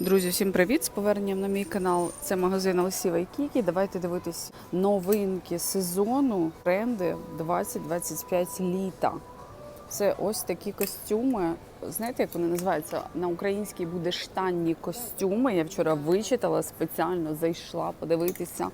Друзі, всім привіт! З поверненням на мій канал. Це магазин Алсіва і Кікі. Давайте дивитись новинки сезону, тренди 2025 літа. Це ось такі костюми. Знаєте, як вони називаються? На українській буде штанні костюми. Я вчора вичитала спеціально, зайшла подивитися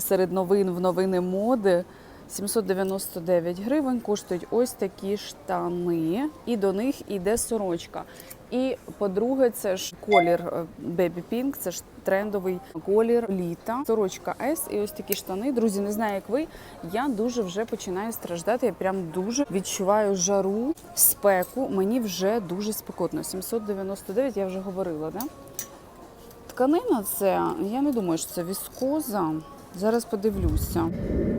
серед новин в новини моди. 799 гривень коштують ось такі штани, і до них іде сорочка. І по-друге, це ж колір е, Baby Pink, це ж трендовий колір літа. Сорочка S і ось такі штани. Друзі, не знаю, як ви. Я дуже вже починаю страждати. Я прям дуже відчуваю жару, спеку. Мені вже дуже спекотно. 799, я вже говорила, да? Тканина це, я не думаю, що це віскоза. Зараз подивлюся.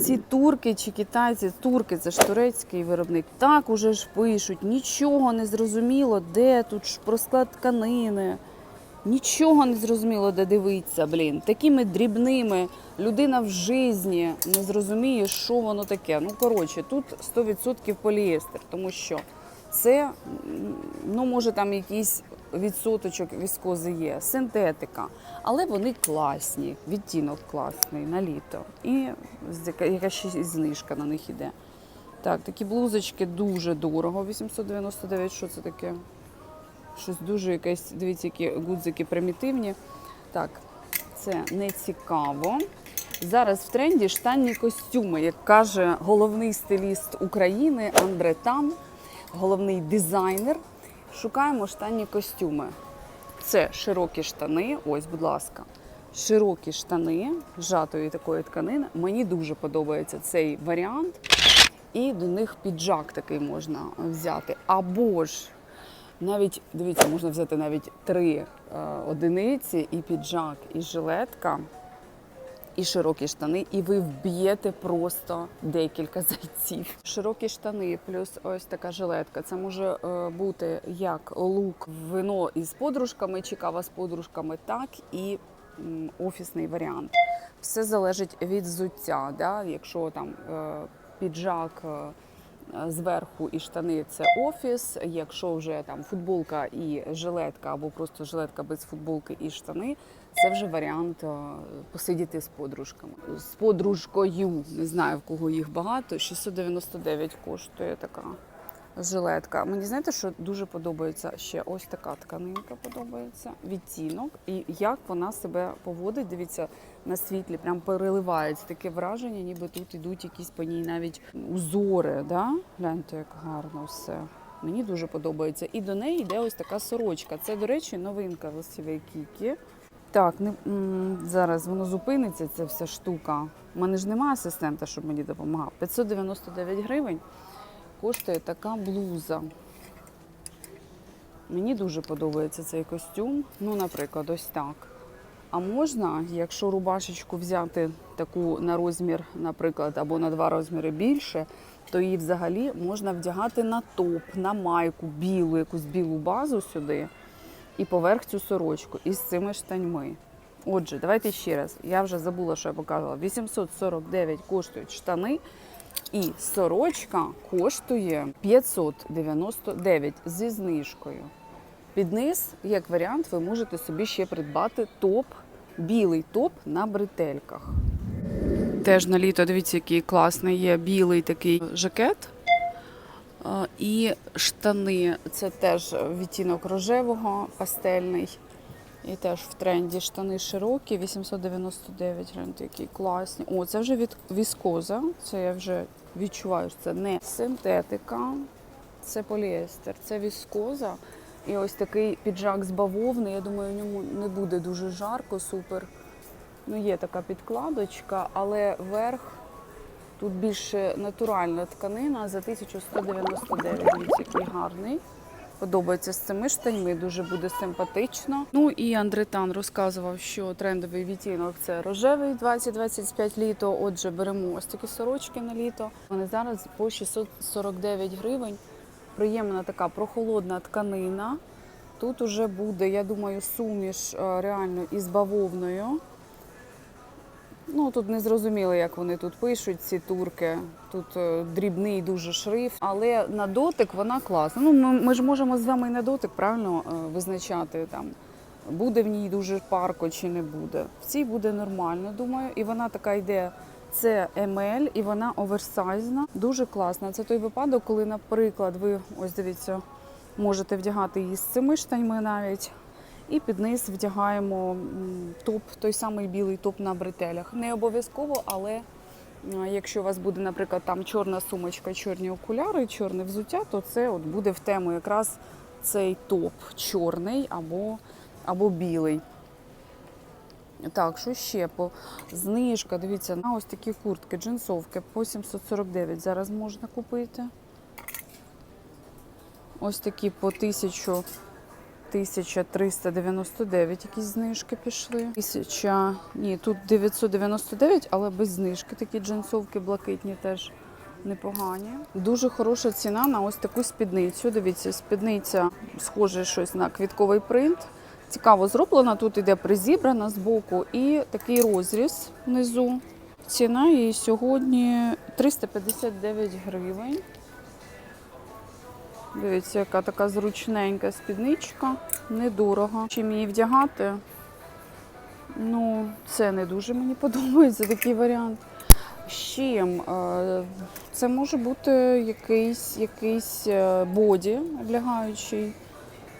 Ці турки чи китайці, турки, це ж турецький виробник. Так уже ж пишуть, нічого не зрозуміло, де тут ж про склад тканини. Нічого не зрозуміло, де дивитися, блін. Такими дрібними людина в житті не зрозуміє, що воно таке. Ну, коротше, тут 100% поліестер, тому що це, ну, може, там якийсь відсоточок віскози є, синтетика. Але вони класні, відтінок класний на літо. І яка- ще знижка на них іде. Так, такі блузочки дуже дорого. 899, що це таке? Щось дуже якесь, дивіться, які гудзики примітивні. Так, це не цікаво. Зараз в тренді штанні костюми, як каже головний стиліст України Андре Там, головний дизайнер. Шукаємо штанні костюми. Це широкі штани. Ось, будь ласка. Широкі штани жатої такої тканини. Мені дуже подобається цей варіант. І до них піджак такий можна взяти. Або ж навіть дивіться, можна взяти навіть три е, одиниці, і піджак, і жилетка, і широкі штани, і ви вб'єте просто декілька зайців. Широкі штани, плюс ось така жилетка. Це може е, бути як лук, вино із подружками, чи кава з подружками, так і офісний варіант. Все залежить від взуття. Да? Якщо там е, піджак. Зверху і штани це офіс. Якщо вже там футболка і жилетка, або просто жилетка без футболки і штани, це вже варіант е, посидіти з подружками. З подружкою, не знаю в кого їх багато. 699 коштує така жилетка. Мені знаєте, що дуже подобається ще ось така тканинка подобається, відтінок. І як вона себе поводить, дивіться, на світлі, прям переливається таке враження, ніби тут ідуть якісь по ній навіть узори. Да? Гляньте, як гарно все. Мені дуже подобається. І до неї йде ось така сорочка. Це, до речі, новинка Лосівей Кікі. Так, не, зараз воно зупиниться, ця вся штука. У мене ж немає асистента, щоб мені допомагав. 599 гривень коштує така блуза. Мені дуже подобається цей костюм. Ну, наприклад, ось так. А можна, якщо рубашечку взяти таку на розмір, наприклад, або на два розміри більше, то її взагалі можна вдягати на топ, на майку, білу, якусь білу базу сюди, і поверх цю сорочку із цими штаньми. Отже, давайте ще раз. Я вже забула, що я показувала. 849 коштують штани, і сорочка коштує 599 зі знижкою. Під низ, як варіант, ви можете собі ще придбати топ, білий топ на бретельках. Теж на літо, дивіться, який класний є білий такий жакет. І штани це теж відтінок рожевого, пастельний. І теж в тренді штани широкі, 899 гляньте, які класні. О, це вже від віскоза. Це я вже відчуваю, що це не синтетика, це поліестер, це віскоза. І ось такий піджак з бавовни. Я думаю, в ньому не буде дуже жарко, супер. Ну, є така підкладочка, але верх тут більше натуральна тканина за 1199. Дивіться, який гарний. Подобається з цими штаньми, дуже буде симпатично. Ну і Андретан розказував, що трендовий відтінок це рожевий 20-25 літо. Отже, беремо ось такі сорочки на літо. Вони зараз по 649 гривень. Приємна така прохолодна тканина. Тут уже буде, я думаю, суміш е, реально із бавовною. Ну тут не зрозуміло, як вони тут пишуть, ці турки. Тут е, дрібний дуже шрифт, але на дотик вона класна. Ну, ми, ми ж можемо з вами на дотик правильно е, визначати там буде в ній дуже парко чи не буде. В цій буде нормально, думаю. І вона така йде. Це ML і вона оверсайзна, дуже класна. Це той випадок, коли, наприклад, ви ось дивіться, можете вдягати її з цими штаньми навіть. І під низ вдягаємо топ, той самий білий топ на бретелях. Не обов'язково, але якщо у вас буде, наприклад, там чорна сумочка, чорні окуляри, чорне взуття, то це от буде в тему якраз цей топ чорний або, або білий. Так, що ще по знижка? Дивіться, на ось такі куртки, джинсовки по 749 зараз можна купити. Ось такі по 1000, 1399 якісь знижки пішли. 1000, ні, тут 999, але без знижки. Такі джинсовки блакитні теж непогані. Дуже хороша ціна на ось таку спідницю. Дивіться, спідниця схоже щось на квітковий принт. Цікаво зроблена. Тут іде призібрана з боку і такий розріз внизу. Ціна її сьогодні 359 гривень. Дивіться, яка така зручненька спідничка, недорого. Чим її вдягати? Ну, це не дуже мені подобається такий варіант. Чим? Е, Це може бути якийсь, якийсь е, боді облягаючий,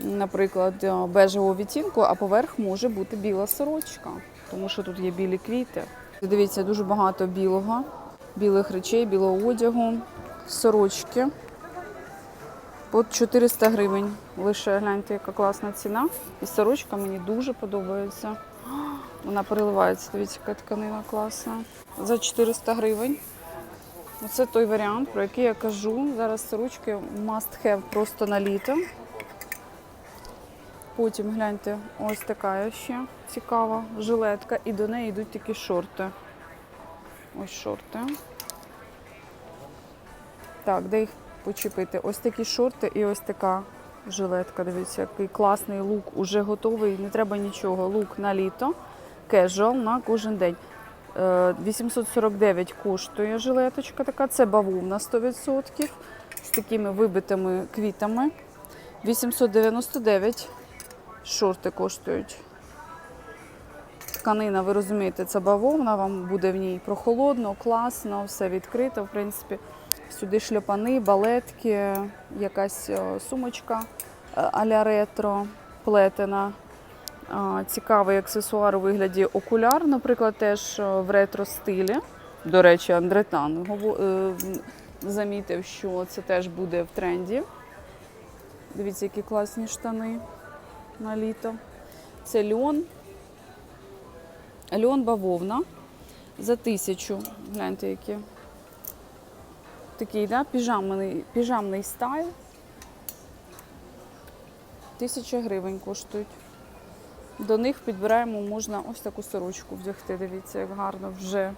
наприклад, е, бежевого відтінку, а поверх може бути біла сорочка, тому що тут є білі квіти. Дивіться, дуже багато білого, білих речей, білого одягу, сорочки. По 400 гривень. Лише гляньте, яка класна ціна. І сорочка мені дуже подобається. Вона переливається. Дивіться, яка тканина класна. За 400 гривень. Оце той варіант, про який я кажу. Зараз сорочки must have просто на літо. Потім гляньте, ось така ще цікава жилетка. І до неї йдуть такі шорти. Ось шорти. Так, де їх почепити? Ось такі шорти і ось така жилетка. Дивіться, який класний лук, уже готовий, не треба нічого. Лук на літо, кежуал на кожен день. Е, 849 коштує жилеточка така, це бавовна 100% з такими вибитими квітами. 899 шорти коштують. Тканина, ви розумієте, це бавовна, вам буде в ній прохолодно, класно, все відкрито. В принципі, сюди шльопани, балетки, якась е, сумочка е, а-ля ретро, плетена. Цікавий аксесуар у вигляді окуляр, наприклад, теж е, в ретро стилі. До речі, Андретан замітив, що це теж буде в тренді. Дивіться, які класні штани на літо. Це льон. Льон бавовна за тисячу. Гляньте, які. Такий, да, піжамний, піжамний стайл. Тисяча гривень коштують. До них підбираємо, можна ось таку сорочку вдягти. Дивіться, як гарно вже.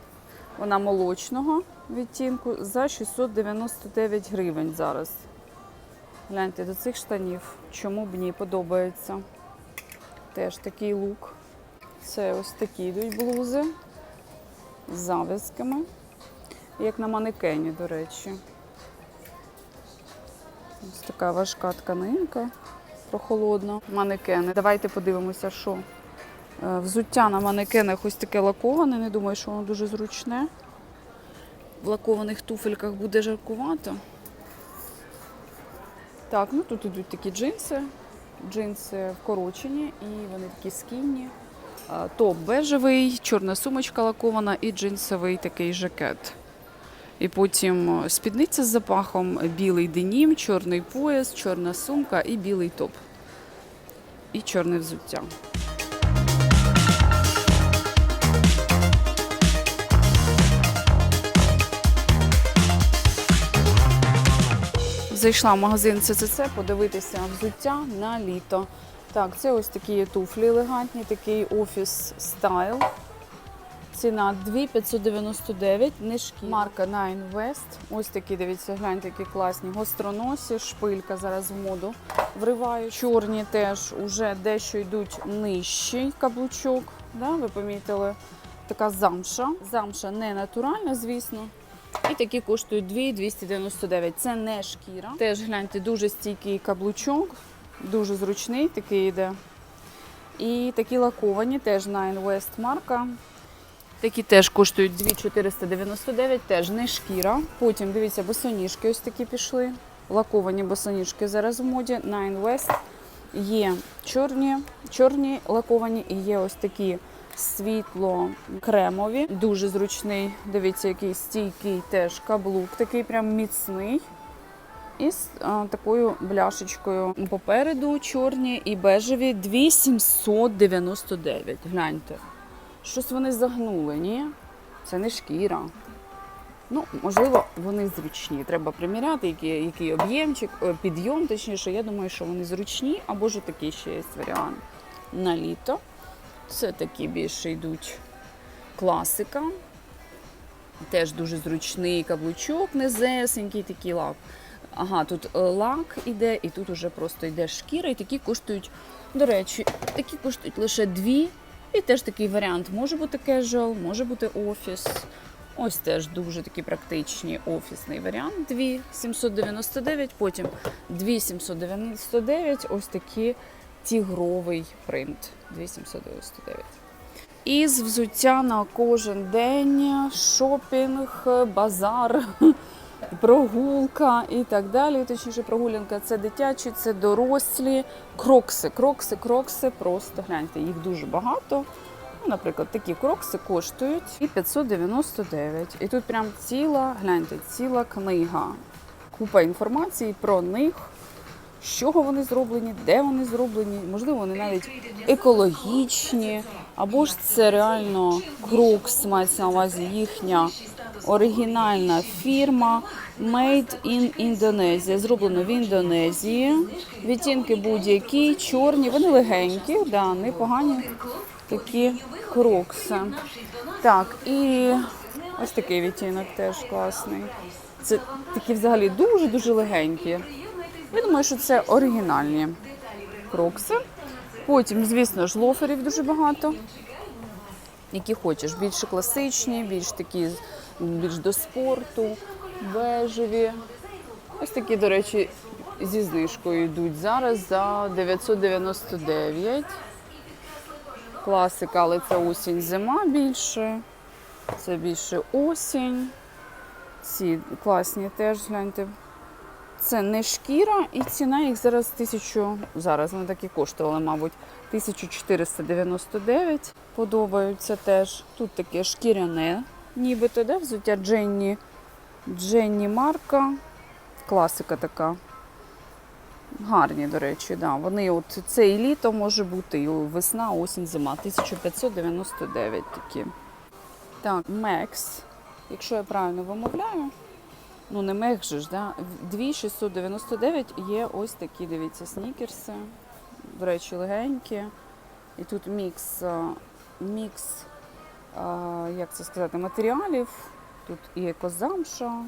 Вона молочного відтінку за 699 гривень зараз. Гляньте, до цих штанів. Чому б ні, подобається. Теж такий лук. Це ось такі йдуть блузи з завязками. Як на манекені, до речі. Ось така важка тканинка, прохолодна. Манекени. Давайте подивимося, що. Е, Взуття на манекенах ось таке лаковане. Не думаю, що воно дуже зручне. В лакованих туфельках буде жаркувато. Так, ну тут ідуть такі джинси. Джинси вкорочені і вони такі скінні. Е, Топ бежевий, чорна сумочка лакована і джинсовий такий жакет. І потім е, спідниця з запахом, білий денім, чорний пояс, чорна сумка і білий топ. І чорне взуття. Зайшла в магазин ЦЦЦ подивитися взуття на літо. Так, це ось такі туфлі елегантні, такий офіс стайл. Ціна 2599, не шкіра. Марка Nine West. Ось такі, дивіться, гляньте, які класні. Гостроносі, шпилька зараз в моду вривають. Чорні теж уже дещо йдуть нижчий каблучок. Да, ви помітили? Така замша. Замша не натуральна, звісно. І такі коштують 2,299. Це не шкіра. Теж гляньте, дуже стійкий каблучок, дуже зручний, такий йде. І такі лаковані, теж Nine West марка. Такі теж коштують 2499, теж не шкіра. Потім дивіться, босоніжки ось такі пішли. Лаковані босоніжки зараз в моді. Nine West. Є чорні, чорні лаковані і є ось такі світло кремові. Дуже зручний. Дивіться, який стійкий теж каблук, такий прям міцний. І з а, такою бляшечкою попереду чорні і бежеві 2799. Гляньте. Щось вони загнули, ні? Це не шкіра. Ну, можливо, вони зручні. Треба приміряти, який, який об'ємчик, е, підйом, точніше, я думаю, що вони зручні, або ж такий ще є варіант на літо. Це такі більше йдуть класика. Теж дуже зручний каблучок, незесенький такий лак. Ага, тут е, лак іде, і тут уже просто йде шкіра, і такі коштують, до речі, такі коштують лише дві. І теж такий варіант може бути кежуал, може бути офіс. Ось теж дуже такий практичний офісний варіант. 2799, потім 2799, ось такий тігровий принт. 2799. Із взуття на кожен день, шопінг, базар, прогулка і так далі. Точніше, прогулянка це дитячі, це дорослі. Крокси, крокси, крокси. Просто гляньте, їх дуже багато. Ну, наприклад, такі крокси коштують і 599. І тут прям ціла, гляньте, ціла книга. Купа інформації про них, з чого вони зроблені, де вони зроблені. Можливо, вони навіть екологічні, або ж це реально крокс, мається на увазі їхня оригінальна фірма Made in Indonesia. Зроблено в Індонезії. Відтінки будь-які, чорні, вони легенькі, да, непогані такі крокси. Так, і ось такий відтінок теж класний. Це такі взагалі дуже-дуже легенькі. Я думаю, що це оригінальні крокси. Потім, звісно ж, лоферів дуже багато. Які хочеш, більш класичні, більш такі більш до спорту, бежеві. Ось такі, до речі, зі знижкою йдуть зараз за 999. Класика, але це осінь, зима більше. Це більше осінь. Ці класні теж гляньте. Це не шкіра, і ціна їх зараз тисячу. Зараз вони так і коштували, мабуть, 1499. Подобаються теж. Тут таке шкіряне, нібито, де взуття Дженні. Дженні Марка. Класика така. Гарні, до речі, да. Вони от це і літо може бути, і весна, осінь, зима. 1599 такі. Так, Мекс. Якщо я правильно вимовляю, ну не Мекс же ж, да? 2699 є ось такі, дивіться, снікерси. До речі, легенькі. І тут мікс, мікс, як це сказати, матеріалів. Тут і екозамша,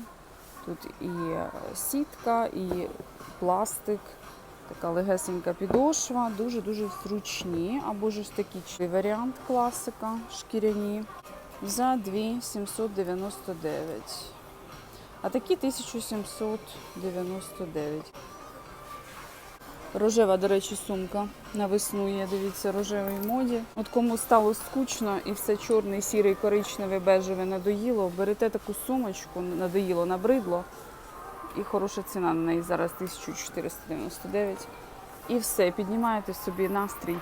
тут і е, сітка, і пластик, така легесенька підошва, дуже-дуже зручні, або ж такий варіант класика, шкіряні, за 2799. А такі 1799. Рожева, до речі, сумка на весну є, дивіться, рожевий моді. От кому стало скучно і все чорний, сірий, коричневий, бежевий надоїло, берете таку сумочку, надоїло, набридло. І хороша ціна на неї зараз 1499. І все, піднімаєте собі настрій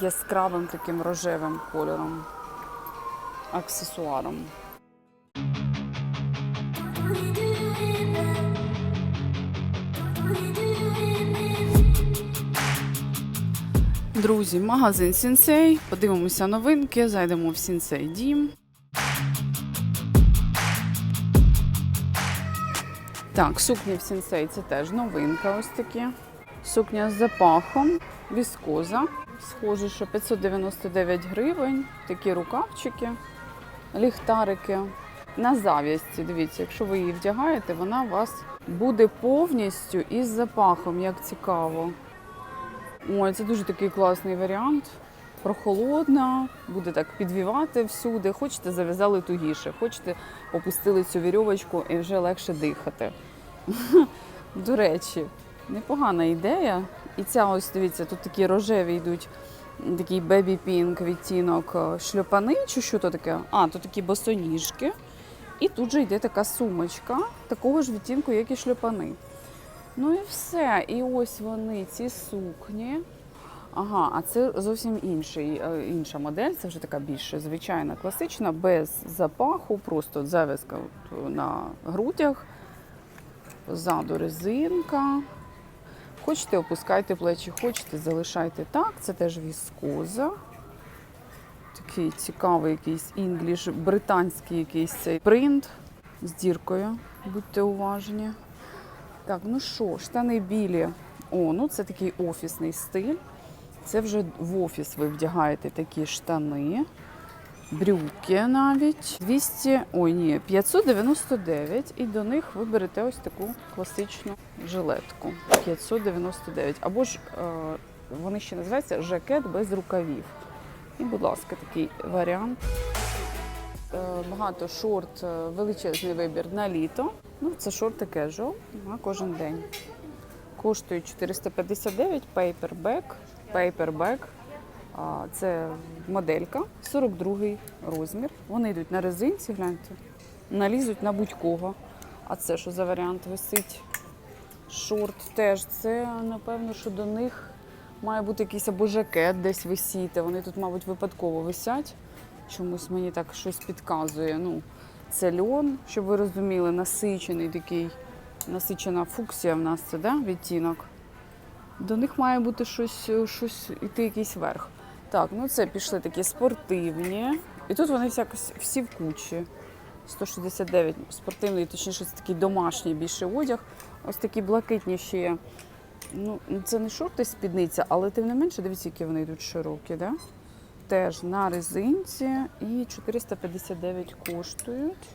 яскравим таким рожевим кольором, аксесуаром. Друзі, магазин Сінсей. Подивимося новинки, зайдемо в Сінсей Дім. Так, сукні в Сінсей це теж новинка. Ось такі. Сукня з запахом, віскоза. Схоже, що 599 гривень. Такі рукавчики, ліхтарики. На зав'язці, дивіться, якщо ви її вдягаєте, вона у вас буде повністю із запахом, як цікаво. Ой, це дуже такий класний варіант. Прохолодна, буде так підвівати всюди. Хочете, зав'язали тугіше, хочете, опустили цю вірьовочку і вже легше дихати. До речі, непогана ідея. І ця ось дивіться, тут такі рожеві йдуть такий бебі пінк відтінок е, шльопани, чи що то таке? А, то такі босоніжки. І тут же йде така сумочка, такого ж відтінку, як і шльопани. Ну і все. І ось вони, ці сукні. Ага, а це зовсім інший, е, інша модель. Це вже така більш звичайна, класична, без запаху, просто зав'язка на грудях, ззаду резинка. Хочете, опускайте плечі, хочете, залишайте так. Це теж віскоза. Такий цікавий якийсь інгліш, британський якийсь цей принт з діркою. Будьте уважні. Так, ну що, штани білі. О, ну це такий офісний стиль. Це вже в офіс ви вдягаєте такі штани. Брюки навіть 200, ой, ні, 599. І до них ви берете ось таку класичну жилетку. 599. Або ж е, вони ще називаються жакет без рукавів. І, будь ласка, такий варіант. Е, Багато шорт, е, величезний вибір на літо. Ну, це шорти кежуал на кожен день. Коштує 459 paperback. Paperback. А, Це моделька, 42 розмір. Вони йдуть на резинці, гляньте, налізуть на будь-кого. А це що за варіант висить? Шорт теж. Це, напевно, що до них має бути якийсь або жакет десь висіти. Вони тут, мабуть, випадково висять. Чомусь мені так щось підказує. Ну, це льон, щоб ви розуміли, насичений такий, насичена фуксія в нас це, да? відтінок. До них має бути щось, щось іти якийсь верх. Так, ну це пішли такі спортивні. І тут вони всяк, всі в кучі. 169 спортивний, точніше, це такий домашній більше одяг. Ось такі блакитні ще є. Ну, це не шорти спідниця, але тим не менше, дивіться, які вони йдуть широкі, да? Теж на резинці і 459 коштують.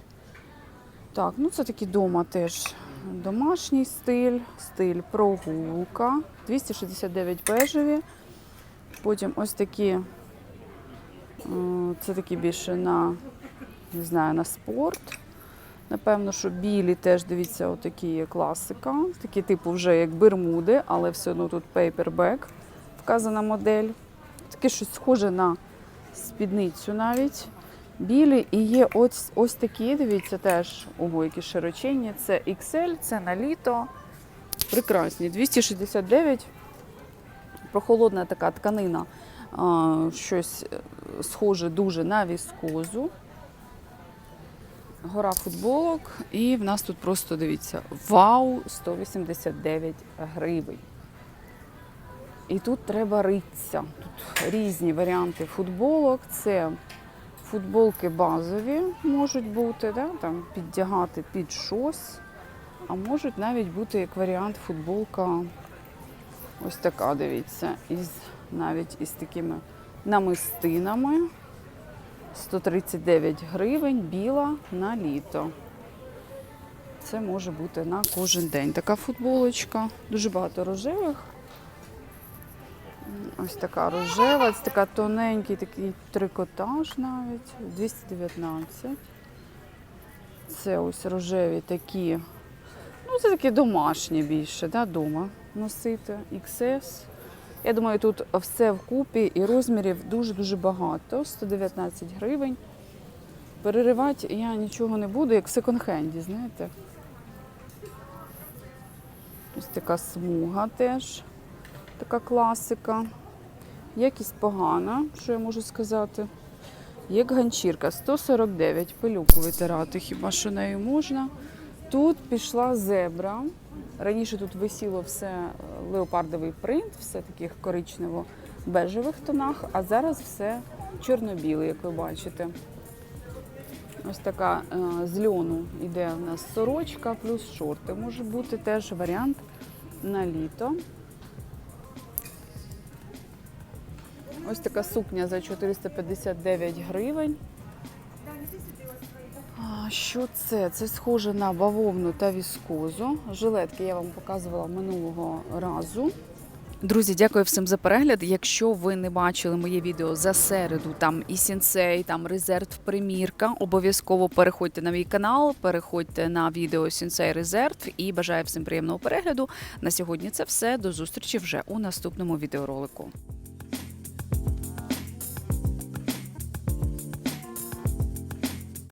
Так, ну це такі дома теж домашній стиль, стиль прогулка. 269 бежеві. Потім ось такі, е, це такі більше на, не знаю, на спорт. Напевно, що білі теж, дивіться, отакі є класика. Такі типу вже як бермуди, але все одно тут пейпербек вказана модель. Таке щось схоже на спідницю навіть. Білі і є ось, ось такі, дивіться, теж ого, які широченні. Це XL, це на літо. Прекрасні. 269. Прохолодна така тканина. А, щось е, схоже дуже на віскозу. Гора футболок. І в нас тут просто дивіться: вау, 189 гривень. І тут треба ритися. Тут різні варіанти футболок. Це футболки базові можуть бути, да? там, піддягати під щось. А можуть навіть бути як варіант футболка ось така, дивіться, із, навіть із такими намистинами. 139 гривень, біла на літо. Це може бути на кожен день. Така футболочка. Дуже багато рожевих. Ось така рожева, це така тоненький такий трикотаж навіть. 219. Це ось рожеві такі. Ну, це такі домашні більше, да, дома носити. XS. Я думаю, тут все вкупі і розмірів дуже-дуже багато. 119 гривень. Переривати я нічого не буду, як в секонд-хенді, знаєте. Ось така смуга теж, така класика. Якість погана, що я можу сказати. Як ганчірка 149, пилюку витирати, хіба що нею можна. Тут пішла зебра. Раніше тут висіло все е, леопардовий принт, все таких коричнево-бежевих тонах, а зараз все чорно-біле, як ви бачите. Ось така е, з льону йде у нас сорочка плюс шорти. Може бути теж варіант на літо. Ось така сукня за 459 гривень. Що це? Це схоже на бавовну та віскозу. Жилетки я вам показувала минулого разу. Друзі, дякую всім за перегляд. Якщо ви не бачили моє відео за середу, там і сінсей, там резерв примірка, обов'язково переходьте на мій канал, переходьте на відео Сінсей Резерв і бажаю всім приємного перегляду. На сьогодні це все. До зустрічі вже у наступному відеоролику.